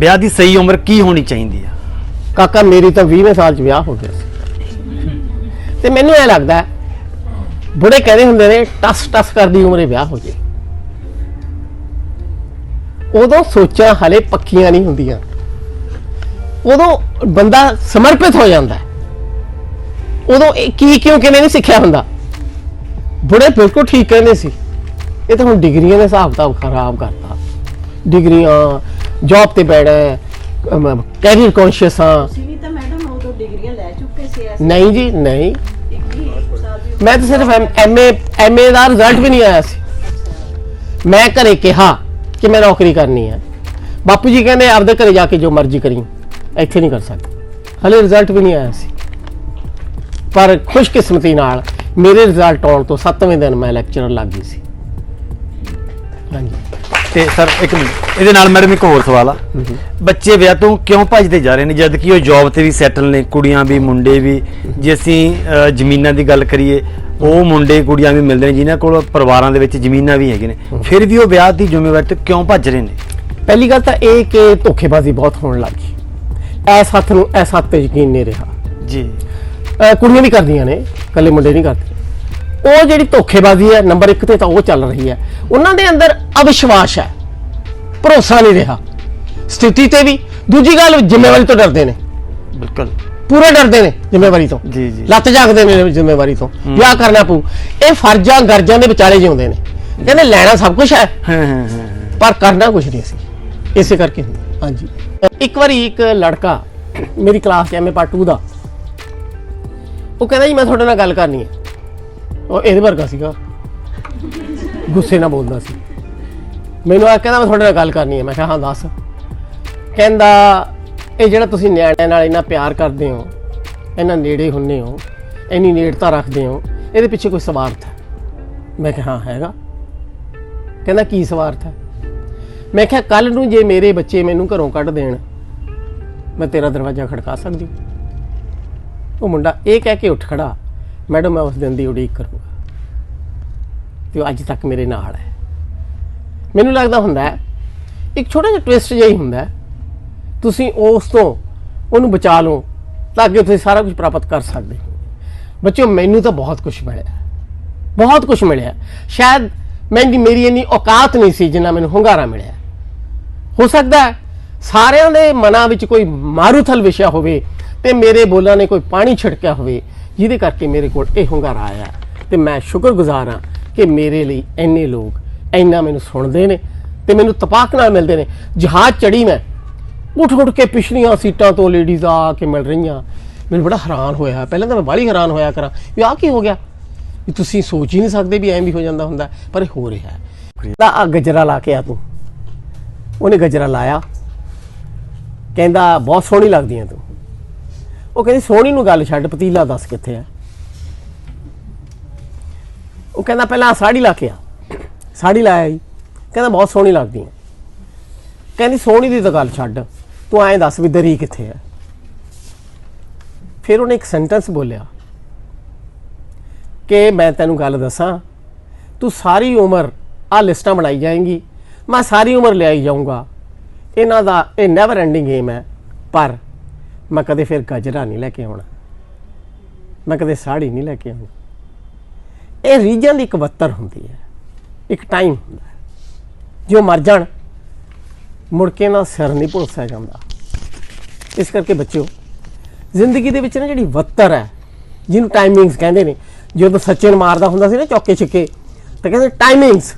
ਵਿਆਹ ਦੀ ਸਹੀ ਉਮਰ ਕੀ ਹੋਣੀ ਚਾਹੀਦੀ ਆ? ਕਾਕਾ ਮੇਰੀ ਤਾਂ 20ਵੇਂ ਸਾਲ 'ਚ ਵਿਆਹ ਹੋ ਗਿਆ ਸੀ। ਤੇ ਮੈਨੂੰ ਐ ਲੱਗਦਾ ਹੈ, ਬੁੜੇ ਕਹਿੰਦੇ ਹੁੰਦੇ ਨੇ ਟਸ ਟਸ ਕਰਦੀ ਉਮਰੇ ਵਿਆਹ ਹੋ ਜੇ। ਉਦੋਂ ਸੋਚਾਂ ਹਲੇ ਪੱਕੀਆਂ ਨਹੀਂ ਹੁੰਦੀਆਂ। ਉਦੋਂ ਬੰਦਾ ਸਮਰਪਿਤ ਹੋ ਜਾਂਦਾ ਹੈ। ਉਦੋਂ ਇਹ ਕੀ ਕਿਉਂ ਕਿਵੇਂ ਨਹੀਂ ਸਿੱਖਿਆ ਹੁੰਦਾ? ਬੁੜੇ ਬਿਲਕੁਲ ਠੀਕ ਕਹਿੰਦੇ ਸੀ ਇਹ ਤਾਂ ਹੁਣ ਡਿਗਰੀਆਂ ਦੇ ਹਿਸਾਬ ਕਿਤਾਬ ਖਰਾਬ ਕਰਤਾ। ਡਿਗਰੀਆਂ ਜੌਬ ਤੇ ਬੈਠਾ ਕੈਰੀਅਰ ਕੌਨਸ਼ੀਅਸ ਹਾਂ। ਤੁਸੀਂ ਵੀ ਤਾਂ ਮੈਡਮ ਉਦੋਂ ਡਿਗਰੀਆਂ ਲੈ ਚੁੱਕੇ ਸੀ ਐਸ। ਨਹੀਂ ਜੀ ਨਹੀਂ। ਮੈਂ ਤਾਂ ਸਿਰਫ ਐਮਏ ਐਮਏ ਦਾ ਰਿਜ਼ਲਟ ਵੀ ਨਹੀਂ ਆਇਆ ਸੀ। ਮੈਂ ਘਰੇ ਕਿਹਾ ਕਿ ਮੈਂ ਨੌਕਰੀ ਕਰਨੀ ਹੈ। ਬਾਪੂ ਜੀ ਕਹਿੰਦੇ ਆਪਦੇ ਘਰੇ ਜਾ ਕੇ ਜੋ ਮਰਜ਼ੀ ਕਰੀ ਇੱਥੇ ਨਹੀਂ ਕਰ ਸਕਦਾ। ਹਲੇ ਰਿਜ਼ਲਟ ਵੀ ਨਹੀਂ ਆਇਆ ਸੀ। ਪਰ ਖੁਸ਼ਕਿਸਮਤੀ ਨਾਲ ਮੇਰੇ ਰਿਜ਼ਲਟ ਆਉਣ ਤੋਂ 7ਵੇਂ ਦਿਨ ਮੈਂ ਲੈਕਚਰਰ ਲੱਗ ਗਈ ਸੀ। ਹਾਂਜੀ। ਤੇ ਸਰ ਇੱਕ ਮਿੰਟ। ਇਹਦੇ ਨਾਲ ਮੈਡਮ ਇੱਕ ਹੋਰ ਸਵਾਲ ਆ। ਬੱਚੇ ਵਿਆਹ ਤੋਂ ਕਿਉਂ ਭੱਜਦੇ ਜਾ ਰਹੇ ਨੇ? ਜਦ ਕਿ ਉਹ ਜੌਬ ਤੇ ਵੀ ਸੈਟਲ ਨੇ ਕੁੜੀਆਂ ਵੀ ਮੁੰਡੇ ਵੀ। ਜੇ ਅਸੀਂ ਅ, ਜ਼ਮੀਨਾਂ ਦੀ ਗੱਲ ਕਰੀਏ ਉਹ ਮੁੰਡੇ ਕੁੜੀਆਂ ਵੀ ਮਿਲਦੇ ਨੇ ਜਿਨ੍ਹਾਂ ਕੋਲ ਪਰਿਵਾਰਾਂ ਦੇ ਵਿੱਚ ਜ਼ਮੀਨਾਂ ਵੀ ਹੈਗੇ ਨੇ। ਫਿਰ ਵੀ ਉਹ ਵਿਆਹ ਦੀ ਜ਼ਿੰਮੇਵਾਰੀ ਤੋਂ ਕਿਉਂ ਭੱਜ ਰਹੇ ਨੇ? ਪਹਿਲੀ ਗੱਲ ਤਾਂ ਇਹ ਕਿ ਧੋਖੇਬਾਜ਼ੀ ਬਹੁਤ ਹੋਣ ਲੱਗੀ ਐਸ ਹੱਥ ਨੂੰ ਐਸ ਹੱਥ ਤੇ ਯਕੀਨ ਨਹੀਂ ਰਿਹਾ। ਜੀ। ਅਹ ਕੁੜੀਆਂ ਵੀ ਕਰਦੀਆਂ ਨੇ ਕੱਲੇ ਮੁੰਡੇ ਨਹੀਂ ਕਰਦੇ। ਉਹ ਜਿਹੜੀ ਧੋਖੇਬਾਜ਼ੀ ਹੈ ਨੰਬਰ 1 ਤੇ ਤਾਂ ਉਹ ਚੱਲ ਰਹੀ ਹੈ। ਉਹਨਾਂ ਦੇ ਅੰਦਰ ਅਵਿਸ਼ਵਾਸ ਹੈ। ਭਰੋਸਾ ਨਹੀਂ ਰਿਹਾ। ਸਥਿਤੀ ਤੇ ਵੀ। ਦੂਜੀ ਗੱਲ ਜ਼ਿੰਮੇਵਾਰੀ ਤੋਂ ਡਰਦੇ ਨੇ। ਬਿਲਕੁਲ। ਪੂਰੇ ਡਰਦੇ ਨੇ ਜ਼ਿੰਮੇਵਾਰੀ ਤੋਂ। ਜੀ, ਜੀ। ਲੱਤ ਜਾਗਦੇ ਨੇ ਜ਼ਿੰਮੇਵਾਰੀ ਤੋਂ। ਵਿਆਹ ਕਰਨਾ ਪਊ। ਇਹ ਫਰਜ਼ਾਂ ਗਰਜਾਂ ਦੇ ਵਿਚਾਲੇ ਜਿਉਂਦੇ ਨੇ। ਕਹਿੰਦੇ ਲੈਣਾ ਸਭ ਕੁਝ ਹੈ। ਹਾਂ ਹਾਂ ਹਾਂ ਪਰ ਕਰਨਾ ਕੁਝ ਨਹੀਂ ਸੀ ਇਸੇ ਕਰਕੇ। ਹਾਂਜੀ। ਇੱਕ ਵਾਰੀ ਇੱਕ ਲੜਕਾ ਮੇਰੀ ਕਲਾਸ 'ਚ ਐਮਏ ਪਾਰਟ 2 ਦਾ। ਉਹ ਕਹਿੰਦਾ ਜੀ ਮੈਂ ਤੁਹਾਡੇ ਨਾਲ ਗੱਲ ਕਰਨੀ ਹੈ। ਉਹ ਇਹਦੇ ਵਰਗਾ ਸੀਗਾ। ਗੁੱਸੇ ਨਾਲ ਬੋਲਦਾ ਸੀ। ਮੈਨੂੰ ਆ ਕਹਿੰਦਾ ਮੈਂ ਤੁਹਾਡੇ ਨਾਲ ਗੱਲ ਕਰਨੀ ਹੈ ਮੈਂ ਕਿਹਾ, ਹਾਂ, ਦੱਸ। ਕਹਿੰਦਾ, ਇਹ ਜਿਹੜਾ ਤੁਸੀਂ ਨਿਆਣਿਆਂ ਨਾਲ ਇੰਨਾ ਪਿਆਰ ਕਰਦੇ ਹੋ, ਇੰਨਾ ਨੇੜੇ ਹੁੰਨੇ ਹੋ, ਇੰਨੀ ਨੇੜਤਾ ਰੱਖਦੇ ਹੋ, ਇਹਦੇ ਪਿੱਛੇ ਕੋਈ ਸਵਾਰਥ ਹੈ? ਮੈਂ ਕਿਹਾ, ਹਾਂ, ਹੈਗਾ। ਕਹਿੰਦਾ, ਕੀ ਸਵਾਰਥ ਹੈ? ਮੈਂ ਕਿਹਾ ਕੱਲ ਨੂੰ ਜੇ ਮੇਰੇ ਬੱਚੇ ਮੈਨੂੰ ਘਰੋਂ ਕੱਢ ਦੇਣ, ਮੈਂ ਤੇਰਾ ਦਰਵਾਜ਼ਾ ਖੜਕਾ ਸਕਦੀ। ਉਹ ਮੁੰਡਾ ਇਹ ਕਹਿ ਕੇ ਉੱਠ ਖੜਾ। ਮੈਡਮ, ਮੈਂ ਉਸ ਦਿਨ ਦੀ ਉਡੀਕ ਕਰੂੰਗਾ। ਤੇ ਉਹ ਅੱਜ ਤੱਕ ਮੇਰੇ ਨਾਲ ਹੈ। ਮੈਨੂੰ ਲੱਗਦਾ ਹੁੰਦਾ ਹੈ, ਇੱਕ ਛੋਟਾ ਜਿਹਾ ਟਵਿਸਟ ਜਿਹਾ ਹੀ ਹੁੰਦਾ ਤੁਸੀਂ ਉਸ ਤੋਂ ਉਹਨੂੰ ਬਚਾ ਲਓ, ਤਾਂ ਕਿ ਤੁਸੀਂ ਸਾਰਾ ਕੁਝ ਪ੍ਰਾਪਤ ਕਰ ਸਕਦੇ ਹੋ। ਬੱਚਿਓ, ਮੈਨੂੰ ਤਾਂ ਬਹੁਤ ਕੁਝ ਮਿਲਿਆ ਬਹੁਤ ਕੁਝ ਮਿਲਿਆ ਸ਼ਾਇਦ ਮੈਂਦੀ ਮੇਰੀ ਇੰਨੀ ਔਕਾਤ ਨਹੀਂ ਸੀ ਜਿੰਨਾ ਮੈਨੂੰ ਹੁੰਗਾਰਾ ਮਿਲਿਆ ਹੋ। ਸਕਦਾ ਹੈ, ਸਾਰਿਆਂ ਦੇ ਮਨਾਂ ਵਿੱਚ ਕੋਈ ਮਾਰੂਥਲ ਵਿਸ਼ਾ ਹੋਵੇ ਤੇ ਮੇਰੇ ਬੋਲਾਂ ਨੇ ਕੋਈ ਪਾਣੀ ਛਿੜਕਿਆ ਹੋਵੇ। ਜਿਹਦੇ ਕਰਕੇ ਮੇਰੇ ਕੋਲ ਇਹ ਹੁੰਗਾਰਾ ਆਇਆ ਤੇ ਮੈਂ ਸ਼ੁਕਰਗੁਜ਼ਾਰ ਹਾਂ ਕਿ ਮੇਰੇ ਲਈ ਇੰਨੇ ਲੋਕ ਇੰਨਾ ਮੈਨੂੰ ਸੁਣਦੇ ਨੇ ਤੇ ਮੈਨੂੰ ਤਪਾਕ ਨਾਲ ਮਿਲਦੇ ਨੇ। ਜਹਾਜ਼ ਚੜੀ ਮੈਂ, ਉੱਠ ਉੱਠ ਕੇ ਪਿਛਲੀਆਂ ਸੀਟਾਂ ਤੋਂ ਲੇਡੀਜ਼ ਆ ਕੇ ਮਿਲ ਰਹੀਆਂ। ਮੈਨੂੰ ਬੜਾ ਹੈਰਾਨ ਹੋਇਆ ਪਹਿਲਾਂ ਤਾਂ ਮੈਂ ਬਾਹਲੀ ਹੈਰਾਨ ਹੋਇਆ ਕਰਾਂ ਵੀ ਆਹ ਕੀ ਹੋ ਗਿਆ? ਵੀ ਤੁਸੀਂ ਸੋਚ ਹੀ ਨਹੀਂ ਸਕਦੇ ਵੀ ਐਂ ਵੀ ਹੋ ਜਾਂਦਾ ਹੁੰਦਾ ਪਰ ਹੋ ਰਿਹਾ ਹੈ। ਤਾਂ ਆ ਗਜਰਾ ਲਾ ਕੇ ਆ ਤੂੰ। ਉਹਨੇ ਗਜਰਾ ਲਾਇਆ। ਕਹਿੰਦਾ, ਬਹੁਤ ਸੋਹਣੀ ਲੱਗਦੀ ਹੈ ਤੂੰ। ਉਹ ਕਹਿੰਦੀ, ਸੋਹਣੀ ਨੂੰ ਗੱਲ ਛੱਡ, ਪਤੀਲਾ ਦੱਸ ਕਿੱਥੇ ਹੈ। ਉਹ ਕਹਿੰਦਾ, ਪਹਿਲਾਂ ਆਹ ਸਾੜੀ ਲਾ ਕੇ ਆ। ਸਾੜੀ ਲਾਇਆ ਜੀ। ਕਹਿੰਦਾ, ਬਹੁਤ ਸੋਹਣੀ ਲੱਗਦੀ ਹੈ। ਕਹਿੰਦੀ, ਸੋਹਣੀ ਦੀ ਤਾਂ ਗੱਲ ਛੱਡ, ਤੂੰ ਐਂ ਦੱਸ ਵੀ ਦਰੀ ਕਿੱਥੇ ਹੈ। ਫਿਰ ਉਹਨੇ ਇੱਕ ਸੈਂਟੈਂਸ ਬੋਲਿਆ ਕਿ ਮੈਂ ਤੈਨੂੰ ਗੱਲ ਦੱਸਾਂ, ਤੂੰ ਸਾਰੀ ਉਮਰ ਆ ਲਿਸਟਾਂ ਬਣਾਈ ਜਾਏਂਗੀ, ਮੈਂ ਸਾਰੀ ਉਮਰ ਲਿਆਈ ਜਾਊਂਗਾ। ਇਹਨਾਂ ਦਾ ਇਹ ਨੈਵਰ ਐਂਡਿੰਗ ਗੇਮ ਹੈ, ਪਰ ਮੈਂ ਕਦੇ ਫਿਰ ਗਜਰਾ ਨਹੀਂ ਲੈ ਕੇ ਆਉਣਾ। ਮੈਂ ਕਦੇ ਸਾੜੀ ਨਹੀਂ ਲੈ ਕੇ ਆਉਣੀ। ਇਹ ਰੀਜਨ ਦੀ ਇੱਕ ਵੱਤਰ ਹੁੰਦੀ ਹੈ। ਇੱਕ ਟਾਈਮ ਹੁੰਦਾ ਜੋ ਮਰ ਜਾਣ, ਮੁੜ ਕੇ ਨਾ ਸਿਰ ਨਹੀਂ ਭੁਲਸਿਆ ਜਾਂਦਾ। ਇਸ ਕਰਕੇ ਬੱਚਿਓ, ਜ਼ਿੰਦਗੀ ਦੇ ਵਿੱਚ ਨਾ ਜਿਹੜੀ ਵੱਤਰ ਹੈ, ਜਿਹਨੂੰ ਟਾਈਮਿੰਗਸ ਕਹਿੰਦੇ ਨੇ, ਜਦੋਂ ਸੱਚੇ ਨੂੰ ਮਾਰਦਾ ਹੁੰਦਾ ਸੀ ਨਾ ਚੌਕੇ ਛਿੱਕੇ, ਤਾਂ ਕਹਿੰਦੇ ਟਾਈਮਿੰਗਸ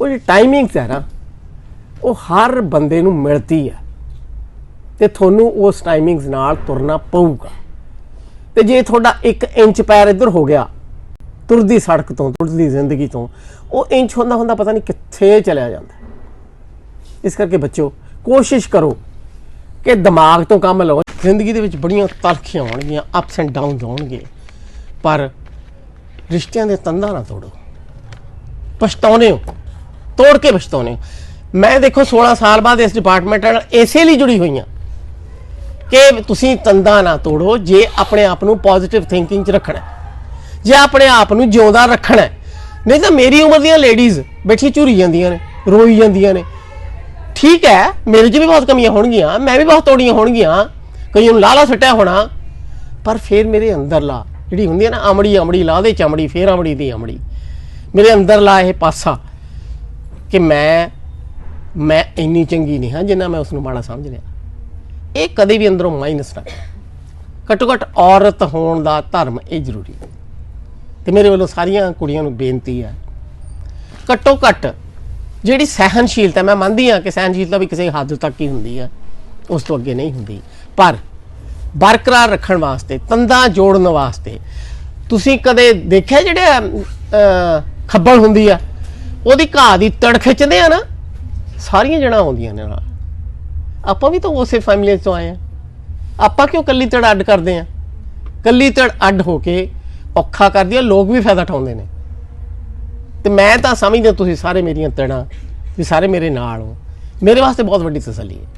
ਉਹ ਜਿਹੜੀ ਟਾਈਮਿੰਗਸ ਹੈ ਨਾ, ਉਹ ਹਰ ਬੰਦੇ ਨੂੰ ਮਿਲਦੀ ਹੈ। ਤੇ ਤੁਹਾਨੂੰ ਉਸ ਟਾਈਮਿੰਗਸ ਨਾਲ ਤੁਰਨਾ ਪਊਗਾ। ਤੇ ਜੇ ਤੁਹਾਡਾ 1 ਇੰਚ ਪੈਰ ਇੱਧਰ ਹੋ ਗਿਆ, ਤੁਰਦੀ ਸੜਕ ਤੋਂ, ਤੁਰਦੀ ਜ਼ਿੰਦਗੀ ਤੋਂ, ਉਹ ਇੰਚ ਹੁੰਦਾ ਹੁੰਦਾ ਪਤਾ ਨਹੀਂ ਕਿੱਥੇ ਚਲਿਆ ਜਾਂਦਾ। ਇਸ ਕਰਕੇ ਬੱਚਿਓ, ਕੋਸ਼ਿਸ਼ ਕਰੋ ਕਿ ਦਿਮਾਗ ਤੋਂ ਕੰਮ ਲਓ। ਜ਼ਿੰਦਗੀ ਦੇ ਵਿੱਚ ਬੜੀਆਂ ਤਲਖੀਆਂ ਆਉਣਗੀਆਂ ਅਪਸ ਐਂਡ ਡਾਊਨਸ ਆਉਣਗੇ ਪਰ ਰਿਸ਼ਤਿਆਂ ਦੇ ਤੰਦਾਂ ਨਾ ਤੋੜੋ। ਪਛਤਾਉਨੇ ਹੋ, ਤੋੜ ਕੇ ਪਛਤਾਉਨੇ ਹੋ। ਮੈਂ ਦੇਖੋ 16 ਸਾਲ ਬਾਅਦ ਇਸ ਡਿਪਾਰਟਮੈਂਟ ਨਾਲ ਇਸੇ ਲਈ ਜੁੜੀ ਹੋਈ ਹਾਂ। ਕਿ ਤੁਸੀਂ ਤੰਦਾ ਨਾ ਤੋੜੋ, ਜੇ ਆਪਣੇ ਆਪ ਨੂੰ ਪੋਜ਼ਿਟਿਵ ਥਿੰਕਿੰਗ 'ਚ ਰੱਖਣਾ ਜੇ ਆਪਣੇ ਆਪ ਨੂੰ ਜਿਉਂਦਾ ਰੱਖਣਾ ਨਹੀਂ ਤਾਂ ਮੇਰੀ ਉਮਰ ਦੀਆਂ ਲੇਡੀਜ਼ ਬੈਠੀ ਝੂਰੀ ਜਾਂਦੀਆਂ ਨੇ, ਰੋਈ ਜਾਂਦੀਆਂ ਨੇ। ਠੀਕ ਹੈ, ਮੇਰੇ 'ਚ ਵੀ ਬਹੁਤ ਕਮੀਆਂ ਹੋਣਗੀਆਂ, ਮੈਂ ਵੀ ਬਹੁਤ ਤੋੜੀਆਂ ਹੋਣਗੀਆਂ, ਕਈਆਂ ਨੂੰ ਲਾਲਾ ਸੱਟਿਆ ਹੋਣਾ, ਪਰ ਫਿਰ ਮੇਰੇ ਅੰਦਰਲਾ ਜਿਹੜੀ ਹੁੰਦੀ ਹੈ ਨਾ ਅਮੜੀ ਅਮੜੀ ਲਾ ਦੇ ਚਮੜੀ, ਫੇਰ ਅਮੜੀ ਦੀ ਆਮੜੀ। ਮੇਰੇ ਅੰਦਰਲਾ ਇਹ ਪਾਸਾ ਕਿ ਮੈਂ ਮੈਂ ਇੰਨੀ ਚੰਗੀ ਨਹੀਂ ਹਾਂ ਜਿੰਨਾ ਮੈਂ ਉਸ ਨੂੰ ਮਾੜਾ ਸਮਝ ਲਿਆ ਇਹ ਕਦੇ ਵੀ ਅੰਦਰੋਂ ਮਾਈਨਸ ਨਾ ਕਰੋ। ਘੱਟੋ ਘੱਟ ਔਰਤ ਹੋਣ ਦਾ ਧਰਮ ਇਹ ਜ਼ਰੂਰੀ ਹੈ। ਤੇ ਮੇਰੇ ਵੱਲੋਂ ਸਾਰੀਆਂ ਕੁੜੀਆਂ ਨੂੰ ਬੇਨਤੀ ਹੈ ਘੱਟੋ ਘੱਟ ਜਿਹੜੀ ਸਹਿਨਸ਼ੀਲਤਾ ਮੈਂ ਮੰਨਦੀ ਹਾਂ ਕਿ ਸਹਿਨਸ਼ੀਲਤਾ ਵੀ ਕਿਸੇ ਹੱਦ ਤੱਕ ਹੀ ਹੁੰਦੀ ਹੈ ਉਸ ਤੋਂ ਅੱਗੇ ਨਹੀਂ ਹੁੰਦੀ। ਪਰ ਬਰਕਰਾਰ ਰੱਖਣ ਵਾਸਤੇ ਤੰਦਾਂ ਜੋੜਨ ਵਾਸਤੇ ਤੁਸੀਂ ਕਦੇ ਦੇਖਿਆ ਜਿਹੜੇ ਅਹ, ਖੱਬਲ ਹੁੰਦੀ ਆ ਉਹਦੀ ਘਾਹ ਦੀ ਤੜ ਖਿੱਚਦੇ ਆ ਨਾ ਸਾਰੀਆਂ ਜਣਾ ਆਉਂਦੀਆਂ ਨੇ ਨਾਲ। ਆਪਾਂ ਵੀ ਤਾਂ ਉਸੇ ਫੈਮਿਲੀ 'ਚੋਂ ਆਏ ਆ ਆਪਾਂ ਕਿਉਂ ਕੱਲੀ ਤੜ ਅੱਡ ਕਰਦੇ ਆ ਕੱਲੀ ਤੜ ਅੱਡ ਹੋ ਕੇ ਔਖਾ ਕਰਦੀ ਆ, ਲੋਕ ਵੀ ਫਾਇਦਾ ਉਠਾਉਂਦੇ ਨੇ। ਤੇ ਮੈਂ ਤਾਂ ਸਮਝਦਾ ਤੁਸੀਂ ਸਾਰੇ ਮੇਰੀਆਂ ਤੜਾਂ ਵੀ ਸਾਰੇ ਮੇਰੇ ਨਾਲ ਹੋ। ਮੇਰੇ ਵਾਸਤੇ ਬਹੁਤ ਵੱਡੀ ਤਸੱਲੀ ਹੈ।